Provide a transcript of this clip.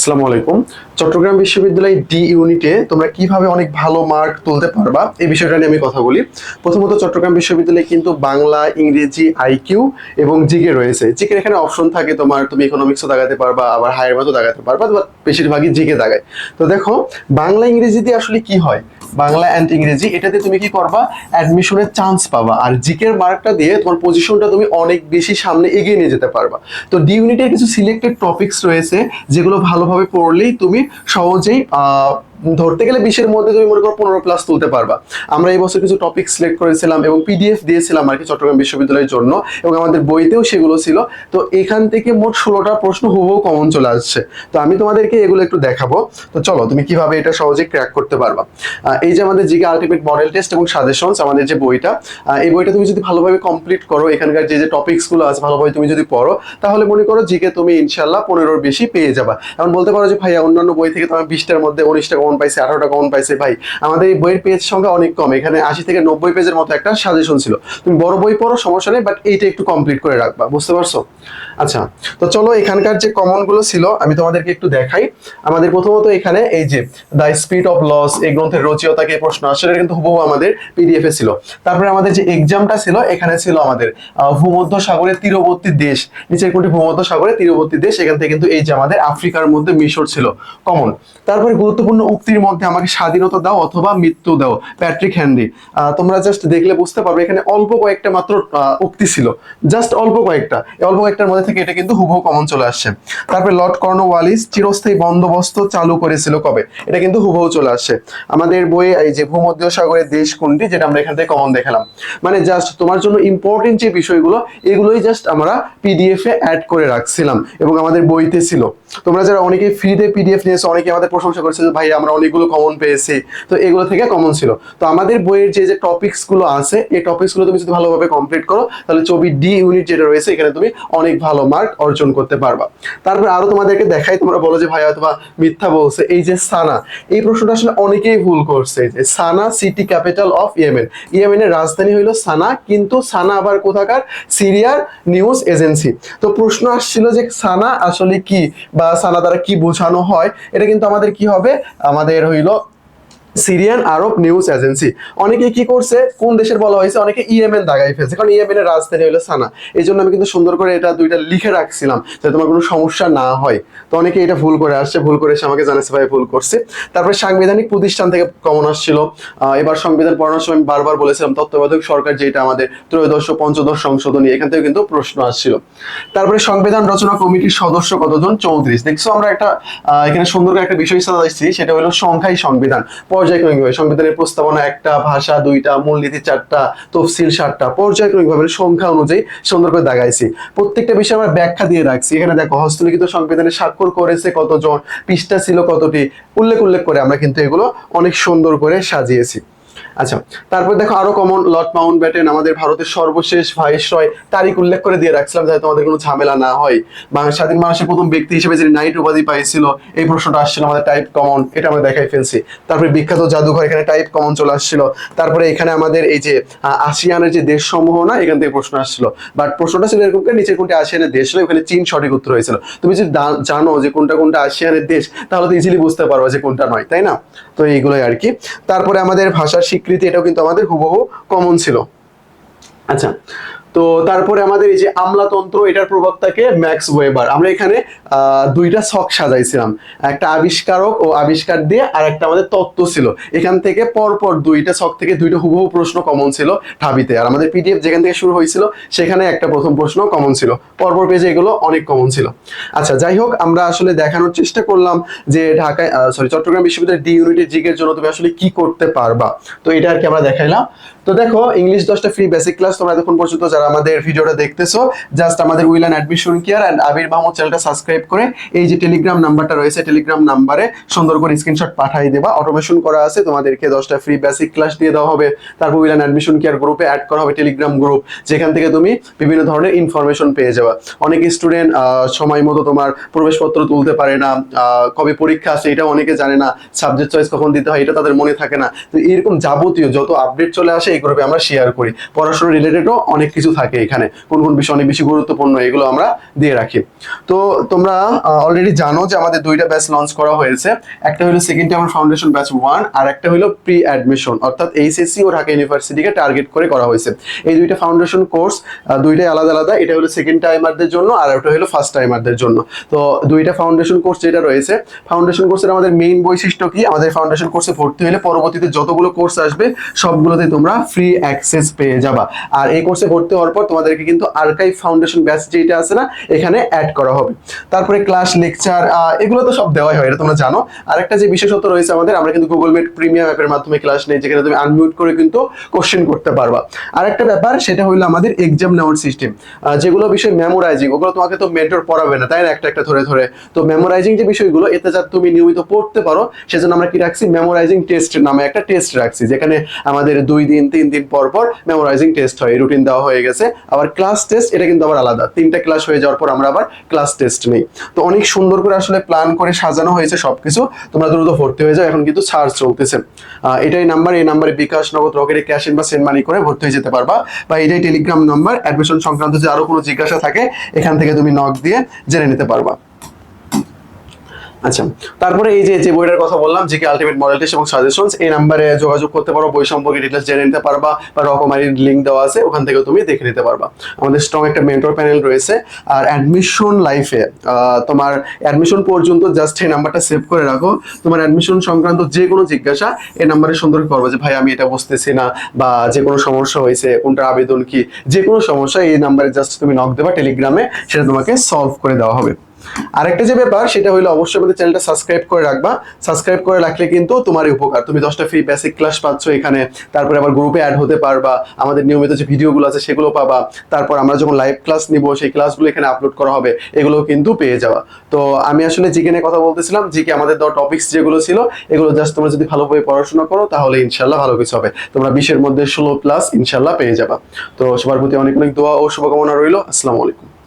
আসসালামু আলাইকুম। চট্টগ্রাম বিশ্ববিদ্যালয় ডি ইউনিটে তোমরা কীভাবে অনেক ভালো মার্ক তুলতে পারবা? এই বিষয়টা নিয়ে আমি কথা বলি। প্রথমত চট্টগ্রাম বিশ্ববিদ্যালয়ে কিন্তু বাংলা, ইংরেজি আইকিউ এবং জিকে রয়েছে। জিকের এখানে অপশন থাকে তোমার তুমি ইকোনমিক্সও দাগাতে পারবা, আবার হায়ার ম্যাথও দাগাতে পারবা বা বেশিরভাগই জিকে দাগায়। তো দেখো, বাংলা, ইংরেজিতে আসলে কি হয়? বাংলা অ্যান্ড ইংরেজি, এটাতে তুমি কি করবা? অ্যাডমিশনের চান্স পাবা। আর জিকের মার্কটা দিয়ে তোমার পজিশনটা তুমি অনেক বেশি সামনে এগিয়ে নিয়ে যেতে পারবা। তো ডি ইউনিটের কিছু সিলেক্টেড টপিকস রয়েছে, যেগুলো ভালোভাবে পড়লেই তুমি সহজেই ধরতে গেলে বিশের মধ্যে তুমি মনে করো পনেরো প্লাস তুলতে পারবা। আমরা এই বছর কিছু টপিক সিলেক্ট করেছিলাম এবং পিডিএফ দিয়েছিলাম আর কি চট্টগ্রাম বিশ্ববিদ্যালয়ের জন্য এবং আমাদের বইতেও সেগুলো ছিল। তো এখান থেকে মোট ষোলোটা প্রশ্ন হুবহু কমন চলে আসছে। তো আমি তোমাদেরকে এগুলো একটু দেখাবো। তো চলো, তুমি কীভাবে এটা সহজে ক্র্যাক করতে পারবা? এই যে আমাদের জিকে আলটিমেট মডেল টেস্ট এবং সাজেশনস আমাদের যে বইটা এই বইটা তুমি যদি ভালোভাবে কমপ্লিট করো, এখানকার যে যে টপিকসগুলো আছে ভালোভাবে তুমি যদি পড়ো, তাহলে মনে করো জিকে তুমি ইনশাল্লাহ পনেরোর বেশি পেয়ে যাবা। এখন বলতে পারো যে, ভাইয়া, অন্যান্য বই থেকে তোমার বিশটার মধ্যে উনিশটা কমন পাইছে, আঠারোটা কমন পাইছে, ভাই। আমাদের এই বইয়ের পেজ সংখ্যা অনেক কম। এখানে আশি থেকে নব্বই পেজের মতো একটা সাজেশন ছিল। তুমি বড় বই পড়ো, সমস্যা নেই বাট এইটা একটু কমপ্লিট করে রাখবা, বুঝতে পারছ? আচ্ছা তো চলো এখানকার যে কমনগুলো ছিল, আমি তোমাদেরকে একটু দেখাই। আমাদের প্রথমত এখানে এই যে দ্য স্পিড অফ লস এই গ্রন্থের রচিয়তাকে প্রশ্ন আসলে কিন্তু হুবহু আমাদের পিডিএফ এ ছিল। তারপরে আমাদের যে এক্সামটা ছিল, এখানে ছিল আমাদের ভূমধ্য সাগরের তীরবর্তী দেশ, নিচের কোনটি? ভূমধ্য সাগরের তীরবর্তী দেশ, এখান থেকে কিন্তু এই যে আমাদের আফ্রিকার মধ্যে মিশর ছিল কমন তারপরে গুরুত্বপূর্ণ উক্তির মধ্যে আমাকে স্বাধীনতা দাও অথবা মৃত্যু দাও। প্যাট্রিক হ্যান্ডি তোমরা জাস্ট দেখলে বুঝতে পারবে, এখানে অল্প কয়েকটা মাত্র উক্তি ছিল। জাস্ট অল্প কয়েকটা। অল্প কয়েকটার মধ্যে থেকে এটা কিন্তু হুবহু কমন চলে আসছে। তারপরে লর্ড কর্নওয়ালিস চিরস্থায়ী বন্দোবস্ত চালু করেছিল কবে? এটা কিন্তু হুবহু চলে আসছে। আমাদের বইয়ে এই যে ভূমধ্য সাগরের দেশ কোনটি, যেটা আমরা এখান থেকে কমন দেখালাম। মানে জাস্ট তোমার জন্য ইম্পর্টেন্ট যে বিষয়গুলো, এগুলোই জাস্ট আমরা পিডিএফ এ অ্যাড করে রাখছিলাম এবং আমাদের বইতে ছিল। তোমরা যারা অনেকে ফ্রিতে পিডিএফ নিয়েছো, অনেকে আমাদের প্রশংসা করেছে ভাই, আমরা অনেকগুলো কমন পেয়েছি। তো এগুলো থেকে কমন ছিল। তো আমাদের বইয়ের যে যে টপিকসগুলো আছে, এই টপিকসগুলো তুমি যদি ভালোভাবে কমপ্লিট করো, তাহলে ছবি ডি ইউনিট যেটা রয়েছে, এখানে তুমি অনেক ভালো মার্ক অর্জন করতে পারবা। তারপর আরও তোমাদেরকে দেখাই, তোমরা বলো যে ভাই অথবা মিথ্যা বলছে। এই যে সানা, এই প্রশ্নটা আসলে অনেকেই ভুল করছে। যে Sanaa city capital of Yemen ইয়েমেনের রাজধানী হইল সানা, কিন্তু সানা আবার কোথাকার? সিরিয়ার নিউজ এজেন্সি তো প্রশ্ন আসছিল যে সানা আসলে কি, বা সানা দ্বারা কি বোঝানো হয়? এটা কিন্তু আমাদের কি হবে? আমাদের হইল সিরিয়ান আরব নিউজ এজেন্সি। অনেকে কি করছে? কোন দেশের বলা হয়েছে? অনেকে ইয়েমেন দাগাই ফেলছে। কারণ ইয়েমেন এর রাজধানী হলো সানা। এই জন্য আমি কিন্তু সুন্দর করে এটা দুইটা লিখে রাখছিলাম, যাতে তোমার কোনো সমস্যা না হয়। তো অনেকে এটা ভুল করে আসছে, ভুল করে এসে আমাকে জানাচ্ছে ভাই ভুল করছে। তারপরে সাংবিধানিক প্রতিষ্ঠান থেকে কমন আসছিল। এবার সংবিধান পড়ানোর সময় আমি বারবার বলেছিলাম, তত্ত্বাবধায়ক সরকার যেটা আমাদের ত্রয়োদশ পঞ্চদশ সংশোধনী, এখান থেকে কিন্তু প্রশ্ন আসছিল। তারপরে সংবিধান রচনা কমিটির সদস্য কতজন? চৌত্রিশ। দেখছ, আমরা একটা এখানে সুন্দর করে একটা বিষয় সাজাইছি, সেটা হলো সংখ্যাই সংবিধান। পর্যায়ক্রমিকভাবে সংবিধানের প্রস্তাবনা একটা, ভাষা দুইটা, মূলনীতি চারটা, তফসিল সাতটা, পর্যায়ক্রমিকভাবে সংখ্যা অনুযায়ী সুন্দর করে দাগাইছি। প্রত্যেকটা বিষয়ে আমরা ব্যাখ্যা দিয়ে রাখছি। এখানে দেখো, হস্তলিখিত সংবিধানে স্বাক্ষর করেছে কতজন, পৃষ্ঠা ছিল কতটি, উল্লেখ উল্লেখ করে আমরা কিন্তু এগুলো অনেক সুন্দর করে সাজিয়েছি। আচ্ছা তারপর দেখো আরও কমন লর্ড মাউন্ট ব্যাটেন আমাদের ভারতের সর্বশেষ ভাইসরয়, তারিখ উল্লেখ করে দিয়ে রাখছিলাম যাতে তোমাদের কোনো ঝামেলা না হয়। বাংলা স্বাধীন মানুষের প্রথম ব্যক্তি হিসেবে যিনি নাইট উপাধি পাইছিল, এই প্রশ্নটা আসছিল আমাদের টাইপ কমন এটা আমরা দেখাই ফেলছি। তারপরে বিখ্যাত জাদুঘর, এখানে টাইপ কমন চলে আসছিল। তারপরে এখানে আমাদের এই যে আসিয়ানের যে দেশ সমূহ না, এখান থেকে প্রশ্ন আসছিল। বাট প্রশ্নটা ছিল এরকম নিচে কোনটা আসিয়ানের দেশ ছিল, ওখানে চীন সঠিক উত্তর হয়েছিল। তুমি যদি জানো যে কোনটা কোনটা আসিয়ানের দেশ, তাহলে তো ইজিলি বুঝতে পারব যে কোনটা নয়, তাই না? তো এইগুলোই আর কি। তারপরে আমাদের ভাষার স্বীকৃতি এটাও কিন্তু আমাদের হুবহু কমন ছিল। আচ্ছা তো তারপরে আমাদের এই যে আমলাতন্ত্র, এটার প্রবক্তাকে ম্যাক্স ওয়েবার। আমরা এখানে দুইটা ছক সাজাইছিলাম। একটা আবিষ্কারক ও আবিষ্কার দিয়ে আর একটা আমাদের তত্ত্ব ছিল। এখান থেকে পরপর দুইটা ছক থেকে দুইটা হুবহু প্রশ্ন কমন ছিল ঢাবিতে আর আমাদের পিডিএফ যেখান থেকে শুরু হয়েছিল, সেখানে একটা প্রথম প্রশ্ন কমন ছিল। পরপর পেজে এগুলো অনেক কমন ছিল। আচ্ছা যাই হোক, আমরা আসলে দেখানোর চেষ্টা করলাম যে ঢাকায় সরি চট্টগ্রাম বিশ্ববিদ্যালয়ের ডি ইউনিটের জিগের জন্য তুমি আসলে কি করতে পারবা। তো এটা আর কি আমরা দেখাইলাম। তো দেখো ইংলিশ দশটা ফ্রি বেসিক ক্লাস তোমরা এতক্ষণ পর্যন্ত যারা আমাদের ভিডিওটা দেখতেছো জাস্ট আমাদের will and admission care and Abir Mahmud চ্যানেলটা সাবস্ক্রাইব করে এই যে টেলিগ্রাম নাম্বারটা রয়েছে টেলিগ্রাম নাম্বারে সুন্দর করে স্ক্রিনশট পাঠিয়ে দেবা। অটোমেশন করা আছে, তোমাদেরকে দশটা ফ্রি বেসিক ক্লাস দিয়ে দেওয়া হবে। তারপর উইল অ্যান্ড অ্যাডমিশন কেয়ার গ্রুপে অ্যাড করা হবে টেলিগ্রাম গ্রুপ যেখান থেকে তুমি বিভিন্ন ধরনের ইনফরমেশন পেয়ে যাবা। অনেক স্টুডেন্ট সময় মতো তোমার প্রবেশপত্র তুলতে পারে না কবে পরীক্ষা আছে এটা অনেকে জানে না। সাবজেক্ট চয়েস কখন দিতে হয়, এটা তাদের মনে থাকে না। তো এরকম যাবতীয় যত আপডেট চলে আসে গ্রুপে আমরা শেয়ার করি। পড়াশোনা রিলেটেডও অনেক কিছু থাকে এখানে। কোন কোন বিষয় অনেক বেশি গুরুত্বপূর্ণ এগুলো আমরা দিয়ে রাখি। তো তোমরা অলরেডি জানো যে আমাদের দুইটা ব্যাচ লঞ্চ করা হয়েছে। একটা হলো second time foundation batch one আর একটা হলো প্রি অ্যাডমিশন অর্থাৎ এইচএসসি ও ঢাকা ইউনিভার্সিটিকে টার্গেট করে করা হয়েছে। এই দুইটা ফাউন্ডেশন কোর্স দুইটাই আলাদা আলাদা। এটা হলো সেকেন্ড টাইমারদের জন্য আর একটা হলো ফার্স্ট টাইমারদের জন্য। তো দুইটা ফাউন্ডেশন কোর্স যেটা রয়েছে ফাউন্ডেশন কোর্সের আমাদের মেইন বৈশিষ্ট্য কি? আমাদের ফাউন্ডেশন কোর্সে ভর্তি হলে পরবর্তীতে যতগুলো কোর্স আসবে সবগুলোতে তোমরা ফ্রি অ্যাক্সেস পেয়ে যাবা। আর এই কোর্সে ভর্তি হওয়ার পর তোমাদেরকে কিন্তু আর্কাইভ ফাউন্ডেশন ব্যাচ যেটা আছে না, এখানে অ্যাড করা হবে। তারপরে ক্লাস লেকচার এগুলো তো সব দেওয়াই হয়, এটা তোমরা জানো। আরেকটা যে বিশেষত্ব রয়েছে আমাদের, আমরা কিন্তু গুগল মিট প্রিমিয়াম অ্যাপের মাধ্যমে ক্লাস নেই, যেখানে তুমি আনমিউট করে কিন্তু কোশ্চেন করতে পারবা। আরেকটা ব্যাপার, সেটা হলো আমাদের এক্সাম নেওয়ার সিস্টেম যেগুলো বিষয় মেমোরাইজিং ওগুলো তোমাকে তো মেন্টর পড়াবে না, তাই না? একটা একটা ধরে ধরে। তো মেমোরাইজিং যে বিষয়গুলো, এতে যাতে তুমি নিয়মিত পড়তে পারো, সেজন্য আমরা কি রাখছি? মেমোরাইজিং টেস্ট নামে একটা টেস্ট রাখছি, যেখানে আমাদের দুই দিন তিন দিন পর পর মেমোরাইজিং টেস্ট হয় রুটিন দেওয়া হয়ে গেছে। আবার ক্লাস টেস্ট এটা কিন্তু আবার আলাদা। তিনটা ক্লাস হয়ে যাওয়ার পর আমরা আবার ক্লাস টেস্ট নেই। তো অনেক সুন্দর করে আসলে প্ল্যান করে সাজানো হয়েছে সবকিছু। তোমরা দ্রুত ভর্তি হয়ে যাও, এখন কিন্তু ছাড় চলতেছে। এটাই নাম্বার এই নাম্বারে বিকাশ, নগদ, রকেটে ক্যাশ ইন বা সেন্ড মানি করে ভর্তি হয়ে যেতে পারবা। বা এটাই টেলিগ্রাম নাম্বার অ্যাডমিশন সংক্রান্ত যে আরও কোনো জিজ্ঞাসা থাকে, এখান থেকে তুমি নক দিয়ে জেনে নিতে পারবা। আচ্ছা তারপরে এই যে যে বইটার কথা বললাম, যে কি আলটিমেট মডেল এবং সাজেশনস এই নাম্বারে যোগাযোগ করতে পারো, বই সম্পর্কে ডিটেলস জেনে নিতে পারবা, বা রকমারির লিঙ্ক দেওয়া আছে, ওখান থেকে তুমি দেখে নিতে পারবা। আমাদের স্ট্রং একটা মেন্টর প্যানেল রয়েছে, আর অ্যাডমিশন লাইফে তোমার অ্যাডমিশন পর্যন্ত জাস্ট এই নাম্বারটা সেভ করে রাখো। তোমার অ্যাডমিশন সংক্রান্ত যে কোনো জিজ্ঞাসা এই নাম্বারে সুন্দর করব যে, ভাই, আমি এটা বুঝতেছি না, বা যে কোনো সমস্যা হয়েছে কোনটা আবেদন কি? যে কোনো সমস্যা এই নাম্বারে জাস্ট তুমি নক দেবা টেলিগ্রামে সেটা তোমাকে সলভ করে দেওয়া হবে। আরেকটা যে ব্যাপার, সেটা হলো অবশ্যই আমাদের চ্যানেলটা সাবস্ক্রাইব করে রাখবা। সাবস্ক্রাইব করে রাখলে কিন্তু তোমারই উপকার। তুমি দশটা ফ্রি বেসিক ক্লাস পাচ্ছ এখানে, তারপরে আবার গ্রুপে অ্যাড হতে পারবা। আমাদের নিয়মিত যে ভিডিওগুলো আছে, সেগুলো পাবা। তারপর আমরা যখন লাইভ ক্লাস নিব, সেই ক্লাসগুলো এখানে আপলোড করা হবে এগুলো কিন্তু পেয়ে যাওয়া। তো আমি আসলে জিকে নিয়ে কথা বলতেছিলাম। জিকে আমাদের দেওয়া টপিক্স যেগুলো ছিল, এগুলো জাস্ট তোমরা যদি ভালোভাবে পড়াশোনা করো, তাহলে ইনশাল্লাহ ভালো কিছু হবে। তোমরা বিশের মধ্যে ষোলো প্লাস ইনশাল্লাহ পেয়ে যাবা। তো সবার প্রতি অনেক অনেক দোয়া ও শুভকামনা রইল। আসসালামু আলাইকুম।